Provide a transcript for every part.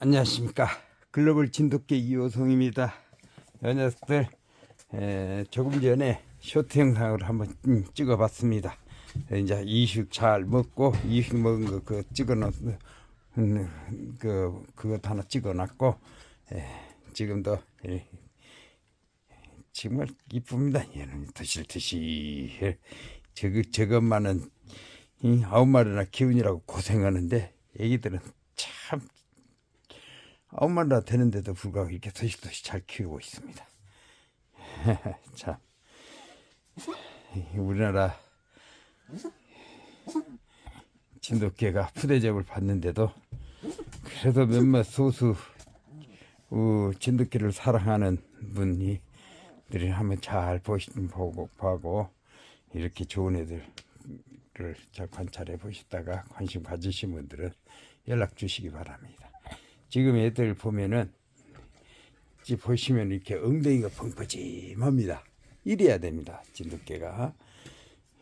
안녕하십니까. 글로벌 진돗개 이호성입니다. 이 녀석들 에, 조금 전에 쇼트 영상을 한번 음, 찍어 봤습니다. 이제 이식 잘 먹고 이식 먹은 거 그 찍어 놓 음, 그 그것 하나 찍어 놨고 에, 지금도 에, 정말 이쁩니다. 얘는 드실듯이. 저거 저것만은 이 아홉 마리나 키우느라고 고생하는데 애기들은 참 아홉 마리나 되는데도 불구하고 이렇게 도시도시 잘 키우고 있습니다. 참 우리나라 진돗개가 푸대접을 받는데도 그래도 몇몇 소수 어, 진돗개를 사랑하는 분이 들이 한번 잘 보시 보고 보고 이렇게 좋은 애들을 잘 관찰해 보시다가 관심 가지신 분들은 연락 주시기 바랍니다. 지금 애들 보면은 보시면 이렇게 엉덩이가 펑퍼짐합니다. 이래야 됩니다. 진돗개가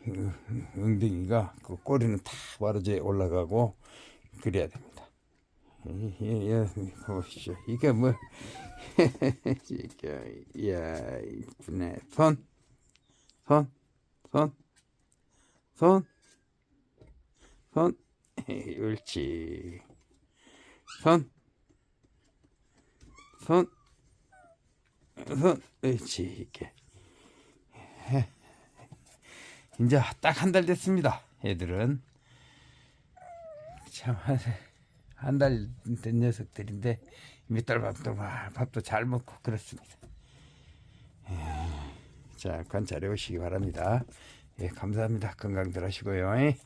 음, 엉덩이가 그 꼬리는 다 와르져 올라가고 그래야 됩니다. 예, 예, 보십시오. 이게 뭐 이게 야 이쁘네 손, 손, 손, 손, 손, 옳지. 손, 손, 손, 옳지 이게. 이제 딱 한 달 됐습니다. 애들은 참한 달 된 녀석들인데 막 밥도 잘 먹고 그렇습니다. 예, 자 관찰해 오시기 바랍니다. 예, 감사합니다. 건강들 하시고요. 예.